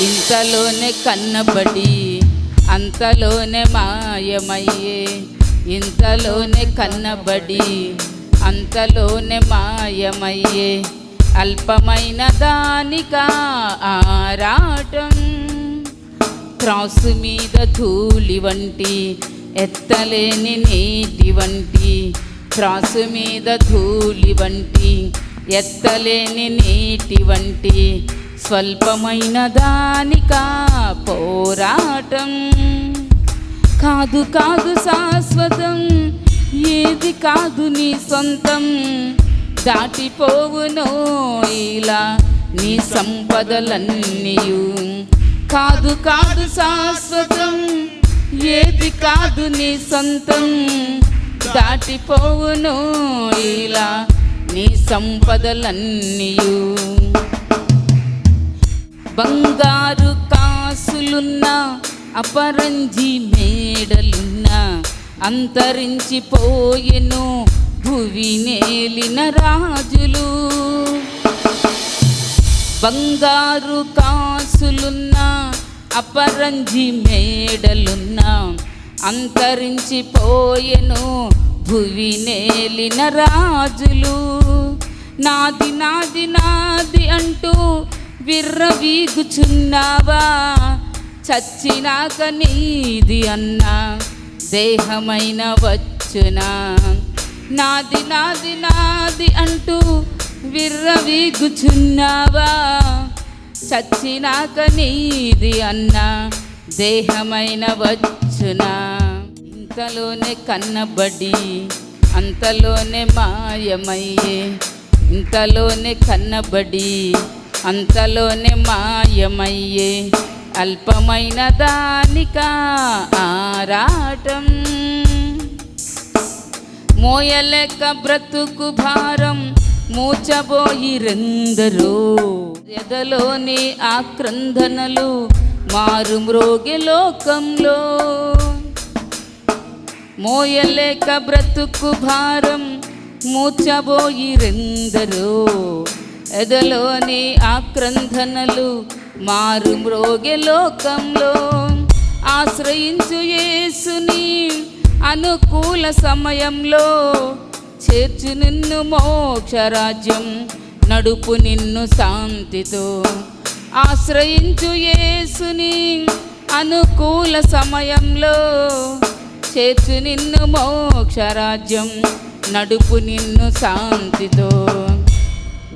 ఇంతలోనే కన్నబడి అంతలోనే మాయమయ్యే. ఇంతలోనే కన్నబడి అంతలోనే మాయమయ్యే. అల్పమైన దానికా ఆరాటం క్రాసు మీద ధూళి వంటి ఎత్తలేని నీటి వంటి. క్రాసు మీద ధూళి వంటి ఎత్తలేని నీటి వంటి. స్వల్పమైన దానికా పోరాటం. కాదు కాదు శాశ్వతం ఏది కాదు నీ సొంతం. దాటిపోవునో ఇలా నీ సంపదలన్నీయు. కాదు కాదు శాశ్వతం ఏది కాదు నీ సొంతం. దాటిపోవును ఇలా నీ సంపదలన్నీయు. బంగారు కాసులున్న అపరంజి మేడలున్న అంతరించిపోయెను భువి నేలిన రాజులు. బంగారు కాసులున్న అపరంజి మేడలున్న అంతరించిపోయెను భువి నేలిన రాజులు. నాది నాది నాది అంటూ విర్రవీగుచున్నావా? చచ్చినాక నీది అన్నా. దేహమైన వచ్చునా? నాది నాది నాది అంటూ విర్రవీగుచున్నావా? చచ్చినాక నీది అన్నా. దేహమైన వచ్చునా? ఇంతలోనే కన్నబడి అంతలోనే మాయమయ్యే. ఇంతలోనే కన్నబడి అంతలోనే మాయమయ్యే అల్పమైన దానిక ఆరాటం. మోయలేక బ్రతుకు భారం మూచబోయిరెందరో. ఎదలోని ఆక్రందనలు మారు మ్రోగి లోకంలో. మోయలేక బ్రతుకు భారం మూచబోయిరెందరో. ఎదలోని ఆక్రందనలు మారు మ్రోగే లోకంలో. ఆశ్రయించు యేసుని అనుకూల సమయంలో. చేర్చు నిన్ను మోక్షరాజ్యం నడుపు నిన్ను శాంతితో. ఆశ్రయించు యేసుని అనుకూల సమయంలో. చేర్చు నిన్ను మోక్షరాజ్యం నడుపు నిన్ను శాంతితో.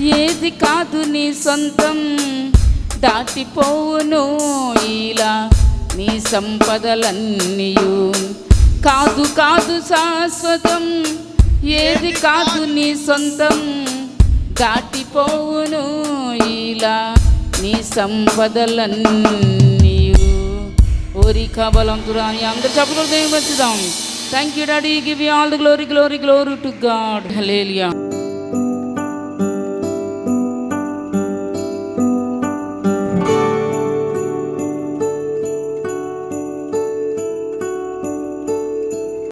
ఏది కాదు నీ సొంతం. దాటిపోవును ఇలా నీ సంపదలన్నీయు. కాదు కాదు శాశ్వతం ఏది కాదు నీ సొంతం. దాటిపోవును ఇలా నీ సంపదలన్నీయు. ఓరి బలంతురాని అందరు చెప్పులు దేవుడు thank you daddy give you all the glory glory glory to God hallelujah